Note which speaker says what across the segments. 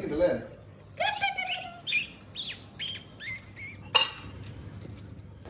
Speaker 1: കിട്ടല്ലേ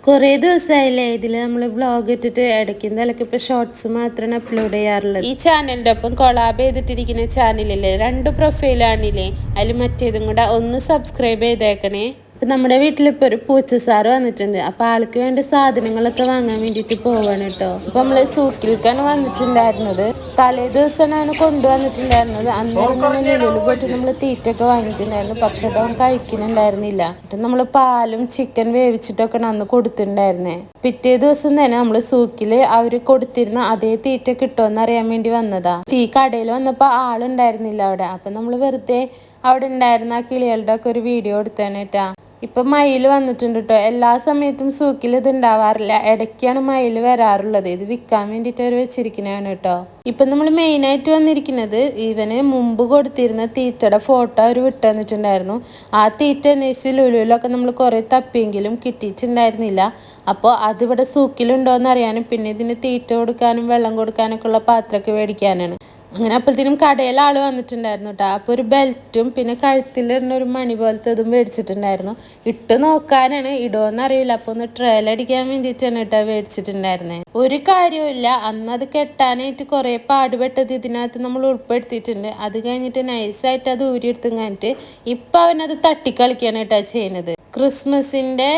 Speaker 2: കുറേ ദിവസമായില്ലേ ഇതിൽ നമ്മൾ വ്ളോഗ് ഇട്ടിട്ട് ഇടയ്ക്കും തലക്ക് ഇപ്പോൾ ഷോർട്സ് മാത്രമാണ് അപ്ലോഡ് ചെയ്യാറുള്ളത്. ഈ ചാനലിന്റെ ഒപ്പം കൊളാബ് ചെയ്തിട്ടിരിക്കുന്ന ചാനലില്ലേ രണ്ട് പ്രൊഫൈലാണില്ലേ അതിൽ മറ്റേതും കൂടെ ഒന്ന് സബ്സ്ക്രൈബ് ചെയ്തേക്കണേ. ഇപ്പം നമ്മുടെ വീട്ടിലിപ്പോൾ ഒരു പൂച്ച സാറ് വന്നിട്ടുണ്ട്. അപ്പോൾ ആൾക്ക് വേണ്ട സാധനങ്ങളൊക്കെ വാങ്ങാൻ വേണ്ടിയിട്ട് പോവാണ് കേട്ടോ. അപ്പോൾ നമ്മൾ സൂക്കിലേക്കാണ് വന്നിട്ടുണ്ടായിരുന്നത്. തലേ ദിവസമാണ് കൊണ്ടുവന്നിട്ടുണ്ടായിരുന്നത്. അന്നേരം തന്നെ ലുലുവിൽ പോയിട്ട് നമ്മൾ തീറ്റൊക്കെ വാങ്ങിയിട്ടുണ്ടായിരുന്നു. പക്ഷെ അത് അവൻ കഴിക്കുന്നുണ്ടായിരുന്നില്ല. എന്നിട്ട് നമ്മൾ പാലും ചിക്കൻ വേവിച്ചിട്ടൊക്കെയാണ് അന്ന് കൊടുത്തിട്ടുണ്ടായിരുന്നേ. പിറ്റേ ദിവസം തന്നെ നമ്മൾ സൂക്കിൽ അവർ കൊടുത്തിരുന്ന അതേ തീറ്റ കിട്ടുമെന്ന് അറിയാൻ വേണ്ടി വന്നതാ. ഈ കടയിൽ വന്നപ്പോൾ ആളുണ്ടായിരുന്നില്ല അവിടെ. അപ്പൊ നമ്മൾ വെറുതെ അവിടെ ഉണ്ടായിരുന്ന ആ കിളികളുടെ ഒക്കെ ഒരു വീഡിയോ എടുത്തേനെ കേട്ടാ. ഇപ്പൊ മയിൽ വന്നിട്ടുണ്ട് കേട്ടോ എല്ലാ സമയത്തും സൂക്കിൽ ഇത് ഉണ്ടാവാറില്ല ഇടയ്ക്കാണ് മയിൽ വരാറുള്ളത്. ഇത് വിൽക്കാൻ വേണ്ടിയിട്ട് അവർ വെച്ചിരിക്കുന്നതാണ് കേട്ടോ ഇപ്പൊ നമ്മൾ മെയിൻ ആയിട്ട് വന്നിരിക്കുന്നത് ഇവന് മുമ്പ് കൊടുത്തിരുന്ന തീറ്റയുടെ ഫോട്ടോ അവർ വിട്ടു തന്നിട്ടുണ്ടായിരുന്നു. ആ തീറ്റ അന്വേഷിച്ച് ലുലുവിലൊക്കെ നമ്മൾ കുറേ തപ്പിയെങ്കിലും കിട്ടിയിട്ടുണ്ടായിരുന്നില്ല. അപ്പോൾ അതിവിടെ സൂക്കിലുണ്ടോ അറിയാനും പിന്നെ ഇതിന് തീറ്റ കൊടുക്കാനും വെള്ളം കൊടുക്കാനൊക്കെ ഉള്ള പാത്രമൊക്കെ മേടിക്കാനാണ്. അങ്ങനെ അപ്പോഴത്തേനും കടയിൽ ആൾ വന്നിട്ടുണ്ടായിരുന്നു കേട്ടോ അപ്പോൾ ഒരു ബെൽറ്റും പിന്നെ കഴുത്തിലിടുന്ന ഒരു മണി പോലത്തെ ഇതും മേടിച്ചിട്ടുണ്ടായിരുന്നു. ഇട്ട് നോക്കാനാണ്. ഇടുമെന്ന് അറിയില്ല. അപ്പോൾ ഒന്ന് ട്രയൽ അടിക്കാൻ വേണ്ടിയിട്ടാണ് കേട്ടോ മേടിച്ചിട്ടുണ്ടായിരുന്നത് ഒരു കാര്യമില്ല അന്ന് അത് കെട്ടാനായിട്ട് കുറേ പാടുപെട്ടത് ഇതിനകത്ത് നമ്മൾ ഉൾപ്പെടുത്തിയിട്ടുണ്ട്. അത് കഴിഞ്ഞിട്ട് നൈസായിട്ട് അത് ഊരിയെടുത്തും കഴിഞ്ഞിട്ട് ഇപ്പം അവനത് തട്ടിക്കളിക്കാണ് കേട്ടോ ചെയ്യുന്നത്. ക്രിസ്മസിന്റെ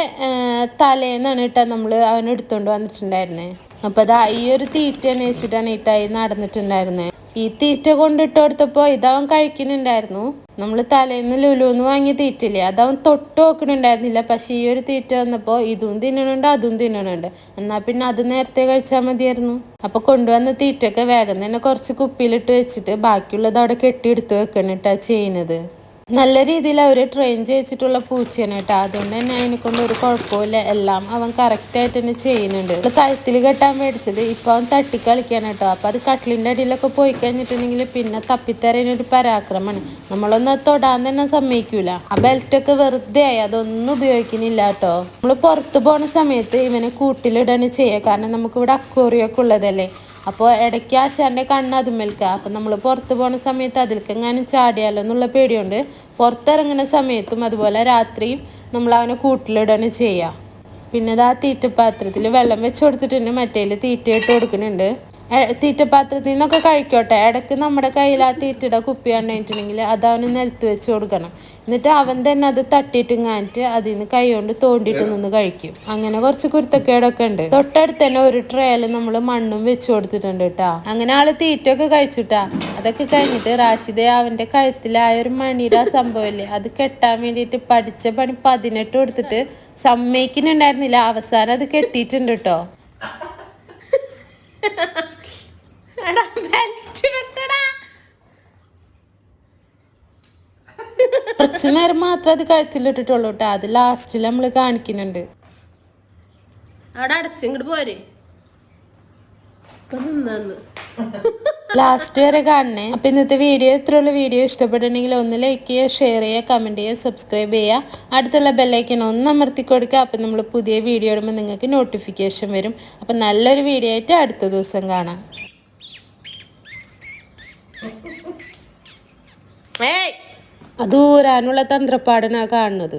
Speaker 2: തലേന്നാണ് കേട്ടോ നമ്മൾ അവൻ എടുത്തുകൊണ്ട് വന്നിട്ടുണ്ടായിരുന്നത് അപ്പോൾ അതാ ഈ ഒരു തീറ്റ അന്വേഷിച്ചിട്ടാണ് ഈ ടൈ നടന്നിട്ടുണ്ടായിരുന്നത് ഈ തീറ്റ കൊണ്ടിട്ട് കൊടുത്തപ്പോൾ ഇതവൻ കഴിക്കുന്നുണ്ടായിരുന്നു. നമ്മൾ തലേന്ന് ലുലുന്ന് വാങ്ങിയ തീറ്റയില്ലേ അതവൻ തൊട്ട് നോക്കണുണ്ടായിരുന്നില്ല പക്ഷെ ഈ ഒരു തീറ്റ വന്നപ്പോൾ ഇതും തിന്നണുണ്ട് അതും തിന്നണുണ്ട്. എന്നാൽ പിന്നെ അത് നേരത്തെ കഴിച്ചാൽ മതിയായിരുന്നു. അപ്പോൾ കൊണ്ടുവന്ന തീറ്റയൊക്കെ വേഗം തന്നെ കുറച്ച് കുപ്പിയിലിട്ട് വെച്ചിട്ട് ബാക്കിയുള്ളത് അവിടെ കെട്ടിയെടുത്ത് വെക്കണിട്ടാ ചെയ്യുന്നത്. നല്ല രീതിയിൽ അവർ ട്രെയിൻ ചെയ്യിച്ചിട്ടുള്ള പൂച്ചയാണ് കേട്ടോ. അതുകൊണ്ട് തന്നെ അതിനെ കൊണ്ട് ഒരു കുഴപ്പമില്ല. എല്ലാം അവൻ കറക്റ്റായിട്ട് തന്നെ ചെയ്യുന്നുണ്ട്. കഴുത്തിൽ കെട്ടാൻ മേടിച്ചത് ഇപ്പൊ അവൻ തട്ടിക്കളിക്കാണ് കേട്ടോ. അപ്പൊ അത് കട്ടിലിന്റെ അടിയിലൊക്കെ പോയി കഴിഞ്ഞിട്ടുണ്ടെങ്കിൽ പിന്നെ തപ്പിത്തരനൊരു പരാക്രമമാണ്. നമ്മളൊന്ന് തൊടാൻ തന്നെ സമ്മതിക്കൂല. ആ ബെൽറ്റൊക്കെ വെറുതെ ആയി. അതൊന്നും ഉപയോഗിക്കുന്നില്ല കേട്ടോ. നമ്മൾ പുറത്ത് പോണ സമയത്ത് ഇവനെ കൂട്ടിലിടാണ് ചെയ്യുക. കാരണം നമുക്ക് ഇവിടെ അക്വറിയൊക്കെ ഉള്ളതല്ലേ. അപ്പോൾ ഇടയ്ക്ക് ആശാന്റെ കണ്ണ് അതുമേൽക്കുക അപ്പം നമ്മൾ പുറത്ത് പോണ സമയത്ത് അതിലേക്ക് എങ്ങാനും ചാടിയാലോ എന്നുള്ള പേടിയുണ്ട്. പുറത്തിറങ്ങുന്ന സമയത്തും അതുപോലെ രാത്രിയും നമ്മൾ അവനെ കൂട്ടിലിടാണ് ചെയ്യുക പിന്നെ അത് ആ തീറ്റപ്പാത്രത്തിൽ വെള്ളം വെച്ച് കൊടുത്തിട്ടുണ്ട് മറ്റേൽ തീറ്റയിട്ട് കൊടുക്കുന്നുണ്ട്. തീറ്റപ്പാത്രത്തിൽ നിന്നൊക്കെ കഴിക്കോട്ടെ. ഇടയ്ക്ക് നമ്മുടെ കയ്യിൽ ആ തീറ്റയുടെ കുപ്പി കണ്ടിട്ടുണ്ടെങ്കിൽ അത് അവന് നിലത്ത് വെച്ച് കൊടുക്കണം. എന്നിട്ട് അവൻ തന്നെ അത് തട്ടിയിട്ട് കാണിട്ട് അതിൽ നിന്ന് കൈ കൊണ്ട് തോണ്ടിയിട്ട് നിന്ന് കഴിക്കും. അങ്ങനെ കുറച്ച് കുരുത്തക്കേടൊക്കെ ഉണ്ട്. തൊട്ടടുത്ത് തന്നെ ഒരു ട്രേയിൽ നമ്മൾ മണ്ണും വെച്ച് കൊടുത്തിട്ടുണ്ട് കേട്ടാ. അങ്ങനെ ആൾ തീറ്റയൊക്കെ കഴിച്ചുട്ടാ. അതൊക്കെ കഴിഞ്ഞിട്ട് റാഷിദ അവന്റെ കഴുത്തിലായ ഒരു മണിയുടെ ആ സംഭവമില്ലേ അത് കെട്ടാൻ വേണ്ടിയിട്ട് പഠിച്ച പണി പതിനെട്ട് കൊടുത്തിട്ട് സമ്മതിക്കുന്നുണ്ടായിരുന്നില്ല. അവസാനം അത് കെട്ടിയിട്ടുണ്ട് കേട്ടോ. കുറച്ചു നേരം മാത്രമേ അത് കഴുത്തിലിട്ടിട്ടുള്ളൂ കേട്ടോ. അത് ലാസ്റ്റിൽ നമ്മൾ കാണിക്കുന്നുണ്ട്.
Speaker 3: അവിടെ അടച്ചിങ്ങോട്ട് പോരെ.
Speaker 2: ലാസ്റ്റ് വരെ കാണണേ. അപ്പൊ ഇന്നത്തെ വീഡിയോ ഇത്രയുള്ള. വീഡിയോ ഇഷ്ടപ്പെട്ടിട്ടുണ്ടെങ്കിൽ ഒന്ന് ലൈക്ക് ചെയ്യുക ഷെയർ ചെയ്യുക കമന്റ് ചെയ്യുക സബ്സ്ക്രൈബ് ചെയ്യുക. അടുത്തുള്ള ബെല്ലൈക്കൻ ഒന്ന് അമർത്തി കൊടുക്കുക. അപ്പം നമ്മൾ പുതിയ വീഡിയോ ഇടുമ്പോൾ നിങ്ങൾക്ക് നോട്ടിഫിക്കേഷൻ വരും. അപ്പം നല്ലൊരു വീഡിയോ ആയിട്ട് അടുത്ത ദിവസം കാണാം.
Speaker 3: ഏയ്.
Speaker 2: അത് ഊരാനുള്ള തന്ത്രപ്പാടനാ കാണുന്നത്